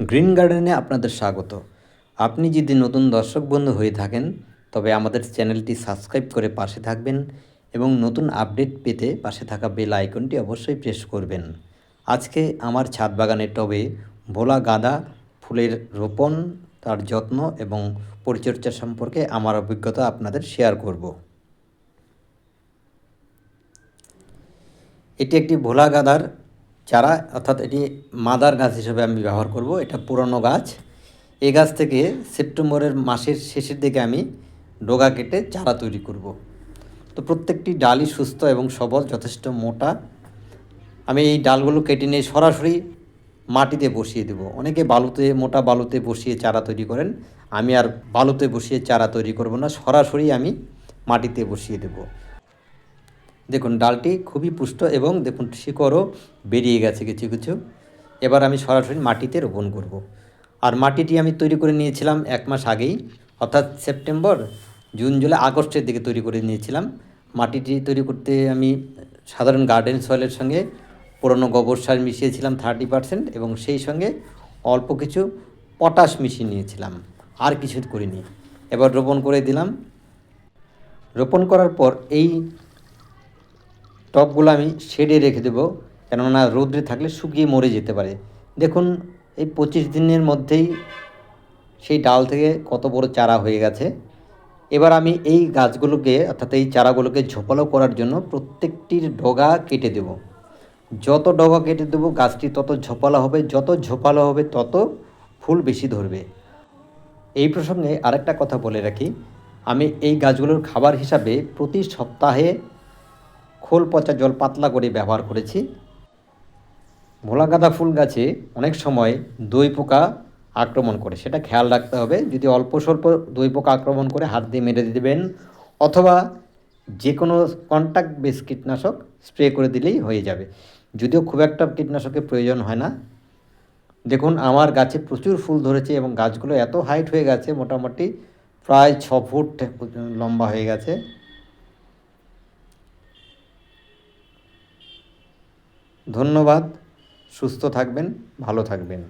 Green গার্ডেনে আপনাদের স্বাগত। আপনি যদি নতুন দর্শক বন্ধু হয়ে থাকেন, তবে আমাদের চ্যানেলটি সাবস্ক্রাইব করে পাশে থাকবেন এবং নতুন আপডেট পেতে পাশে থাকা বেল আইকনটি অবশ্যই প্রেস করবেন। আজকে আমার ছাদ বাগানের টবে ভোলা গাঁদা ফুলের রোপণ, তার যত্ন এবং পরিচর্যা সম্পর্কে আমার অভিজ্ঞতা আপনাদের শেয়ার করব। এটি একটি ভোলা গাদার চারা অর্থাৎ এটি মাদার গাছ হিসেবে আমি ব্যবহার করব, এটা পুরনো গাছ। এই গাছ থেকে সেপ্টেম্বরের মাসের শেষের দিকে আমি ডোগা কেটে চারা তৈরি করব। তো প্রত্যেকটি ডালই সুস্থ এবং সবল, যথেষ্ট মোটা। আমি এই ডালগুলো কেটে নিয়ে সরাসরি মাটিতে বসিয়ে দেব। অনেকে বালুতে, মোটা বালুতে বসিয়ে চারা তৈরি করেন। আমি আর বালুতে বসিয়ে চারা তৈরি করব না, সরাসরি আমি মাটিতে বসিয়ে দেবো। দেখুন, ডালটি খুবই পুষ্ট এবং দেখুন, শিকড়ও বেরিয়ে গেছে কিছু কিছু। এবার আমি সরাসরি মাটিতে রোপণ করব। আর মাটিটি আমি তৈরি করে নিয়েছিলাম এক মাস আগেই, অর্থাৎ সেপ্টেম্বর, জুন, জুলাই, আগস্টের দিকে তৈরি করে নিয়েছিলাম। মাটিটি তৈরি করতে আমি সাধারণ গার্ডেন সয়েলের সঙ্গে পুরনো গোবর সার মিশিয়েছিলাম থার্টি পারসেন্ট এবং সেই সঙ্গে অল্প কিছু পটাশ মিশিয়ে নিয়েছিলাম, আর কিছু করিনি। এবার রোপণ করে দিলাম। রোপণ করার পর এই টবগুলো আমি শেডে রেখে দেবো, কেননা রোদ্রে থাকলে শুকিয়ে মরে যেতে পারে। দেখুন, এই পঁচিশ দিনের মধ্যেই সেই ডাল থেকে কত বড় চারা হয়ে গেছে। এবার আমি এই গাছগুলোকে, অর্থাৎ এই চারাগুলোকে ঝোপালো করার জন্য প্রত্যেকটির ডগা কেটে দেব। যত ডগা কেটে দেবো, গাছটি তত ঝোপালো হবে, যত ঝোপালো হবে, তত ফুল বেশি ধরবে। এই প্রসঙ্গে আরেকটা কথা বলে রাখি। আমি এই গাছগুলোর খাবার হিসাবে প্রতি সপ্তাহে খোল পচা জল পাতলা করে ব্যবহার করেছি। ভোলা গাঁদা ফুল গাছে অনেক সময় দই পোকা আক্রমণ করে, সেটা খেয়াল রাখতে হবে। যদি অল্প স্বল্প দই পোকা আক্রমণ করে হাত দিয়ে মেরে দেবেন, অথবা যে কোনো কন্ট্যাক্ট বেস কীটনাশক স্প্রে করে দিলেই হয়ে যাবে। যদিও খুব একটা কীটনাশকের প্রয়োজন হয় না। দেখুন, আমার গাছে প্রচুর ফুল ধরেছে এবং গাছগুলো এত হাইট হয়ে গেছে, মোটামুটি প্রায় ছ ফুট লম্বা হয়ে গেছে। ধন্যবাদ সুস্থ থাকবেন ভালো থাকবেন।